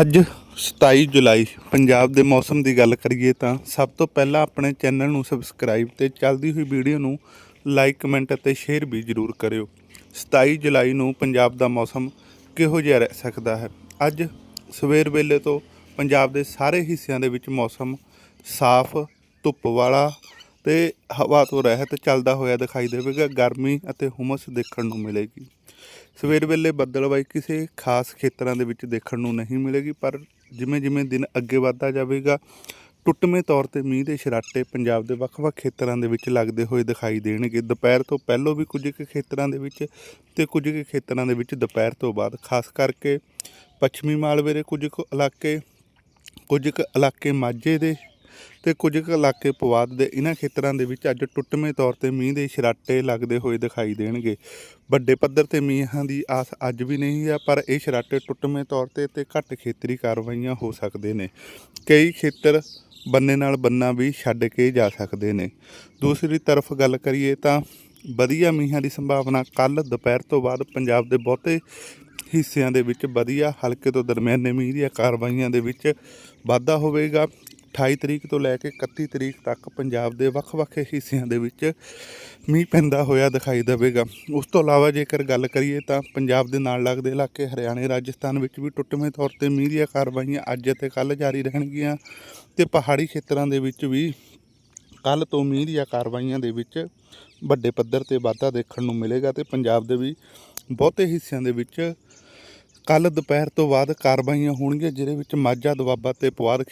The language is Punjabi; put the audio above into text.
ਅੱਜ 27 ਜੁਲਾਈ ਪੰਜਾਬ ਦੇ ਮੌਸਮ ਦੀ ਗੱਲ ਕਰੀਏ ਤਾਂ ਸਭ ਤੋਂ ਪਹਿਲਾਂ ਆਪਣੇ ਚੈਨਲ ਨੂੰ ਸਬਸਕ੍ਰਾਈਬ ਤੇ ਚੱਲਦੀ ਹੋਈ ਵੀਡੀਓ ਨੂੰ ਲਾਈਕ, ਕਮੈਂਟ ਅਤੇ ਸ਼ੇਅਰ ਵੀ ਜ਼ਰੂਰ ਕਰਿਓ। 27 ਜੁਲਾਈ ਨੂੰ ਪੰਜਾਬ ਦਾ ਮੌਸਮ ਕਿਹੋ ਜਿਹਾ ਰਹਿ ਸਕਦਾ ਹੈ? ਅੱਜ ਸਵੇਰ ਵੇਲੇ ਤੋਂ ਪੰਜਾਬ ਦੇ ਸਾਰੇ ਹਿੱਸਿਆਂ ਦੇ ਵਿੱਚ ਮੌਸਮ ਸਾਫ਼, ਧੁੱਪ ਵਾਲਾ ਤੇ ਹਵਾ ਤੋਂ ਰਹਿਤ ਚੱਲਦਾ ਹੋਇਆ ਦਿਖਾਈ ਦੇਵੇਗਾ। ਗਰਮੀ ਅਤੇ ਹੁਮਸ ਦੇਖਣ ਨੂੰ ਮਿਲੇਗੀ। ਸਵੇਰ ਵੇਲੇ ਬੱਦਲਬਾਈ ਕਿਸੇ ਖਾਸ ਖੇਤਰਾਂ ਦੇ ਵਿੱਚ ਦੇਖਣ ਨੂੰ ਨਹੀਂ ਮਿਲੇਗੀ, ਪਰ ਜਿਵੇਂ ਜਿਵੇਂ ਦਿਨ ਅੱਗੇ ਵਧਦਾ ਜਾਵੇਗਾ, ਟੁੱਟਵੇਂ ਤੌਰ ਤੇ ਮੀਂਹ ਦੇ ਛਰਾਟੇ ਪੰਜਾਬ ਦੇ ਵੱਖ-ਵੱਖ ਖੇਤਰਾਂ ਦੇ ਵਿੱਚ ਲੱਗਦੇ ਹੋਏ ਦਿਖਾਈ ਦੇਣਗੇ। ਦੁਪਹਿਰ ਤੋਂ ਪਹਿਲਾਂ ਵੀ ਕੁਝ ਕੁ ਖੇਤਰਾਂ ਦੇ ਵਿੱਚ ਤੇ ਕੁਝ ਕੁ ਖੇਤਰਾਂ ਦੇ ਵਿੱਚ ਦੁਪਹਿਰ ਤੋਂ ਬਾਅਦ, ਖਾਸ ਕਰਕੇ ਪੱਛਮੀ ਮਾਲਵੇ ਦੇ ਕੁਝ ਕੁ ਇਲਾਕੇ, ਕੁਝ ਕੁ ਇਲਾਕੇ ਮਾਝੇ ਦੇ ਤੇ ਕੁਝ ਕੁ ਇਲਾਕੇ ਪਵਾਦ ਦੇ ਇਹਨਾਂ ਖੇਤਰਾਂ ਦੇ ਵਿੱਚ ਅੱਜ ਟੁੱਟਵੇਂ ਤੌਰ ਤੇ ਮੀਂਹ ਦੇ ਛਰਾਟੇ ਲੱਗਦੇ ਹੋਏ ਦਿਖਾਈ ਦੇਣਗੇ। ਵੱਡੇ ਪੱਧਰ ਤੇ ਮੀਂਹਾਂ ਦੀ ਆਸ ਅੱਜ ਵੀ ਨਹੀਂ ਹੈ ਪਰ ਇਹ ਛਰਾਟੇ ਟੁੱਟਵੇਂ ਤੌਰ ਤੇ ਤੇ ਘੱਟ ਖੇਤਰੀ ਕਾਰਵਾਈਆਂ ਹੋ ਸਕਦੇ ਨੇ। ਕਈ ਖੇਤਰ ਬੰਨੇ ਨਾਲ ਬੰਨਾ ਵੀ ਛੱਡ ਕੇ ਜਾ ਸਕਦੇ ਨੇ। ਦੂਸਰੀ ਤਰਫ ਗੱਲ ਕਰੀਏ ਤਾਂ ਵਧੀਆ ਮੀਂਹਾਂ ਦੀ ਸੰਭਾਵਨਾ ਕੱਲ ਦੁਪਹਿਰ ਤੋਂ ਬਾਅਦ ਪੰਜਾਬ ਦੇ ਬਹੁਤੇ ਹਿੱਸਿਆਂ ਦੇ ਵਿੱਚ ਵਧੀਆ ਹਲਕੇ ਤੋਂ ਦਰਮਿਆਨੇ ਮੀਂਹ ਦੀਆਂ ਕਾਰਵਾਈਆਂ ਦੇ ਵਿੱਚ ਵਾਧਾ ਹੋਵੇਗਾ। 28 ਤਰੀਕ ਤੋਂ ਲੈ ਕੇ 31 ਤਰੀਕ ਤੱਕ ਪੰਜਾਬ ਦੇ ਵੱਖ-ਵੱਖ ਹਿੱਸਿਆਂ ਦੇ ਵਿੱਚ ਮੀਂਹ ਪੈਂਦਾ ਹੋਇਆ ਦਿਖਾਈ ਦੇਵੇਗਾ। ਉਸ ਤੋਂ ਇਲਾਵਾ ਜੇਕਰ ਗੱਲ ਕਰੀਏ ਤਾਂ ਪੰਜਾਬ ਦੇ ਨਾਲ ਲੱਗਦੇ ਇਲਾਕੇ ਹਰਿਆਣੇ, ਰਾਜਸਥਾਨ ਵਿੱਚ ਵੀ ਟੁੱਟਵੇਂ ਤੌਰ ਤੇ ਮੀਂਹ ਦੀਆਂ ਕਾਰਵਾਈਆਂ ਅੱਜ ਅਤੇ ਕੱਲ ਜਾਰੀ ਰਹਿਣਗੀਆਂ ਤੇ ਪਹਾੜੀ ਖੇਤਰਾਂ ਦੇ ਵਿੱਚ ਵੀ ਕੱਲ ਤੋਂ ਮੀਂਹ ਦੀਆਂ ਕਾਰਵਾਈਆਂ ਦੇ ਵਿੱਚ ਵੱਡੇ ਪੱਧਰ ਤੇ ਵਾਧਾ ਦੇਖਣ ਨੂੰ ਮਿਲੇਗਾ ਤੇ ਪੰਜਾਬ ਦੇ ਵੀ ਬਹੁਤੇ ਹਿੱਸਿਆਂ ਦੇ ਵਿੱਚ ਕੱਲ ਦੁਪਹਿਰ ਤੋਂ ਬਾਅਦ ਕਾਰਵਾਈਆਂ ਹੋਣਗੀਆਂ, ਜਿਹਦੇ ਵਿੱਚ ਮਾਝਾ ਦੁਆਬਾ ਤੇ ਪੁਆਧ ਖੇ-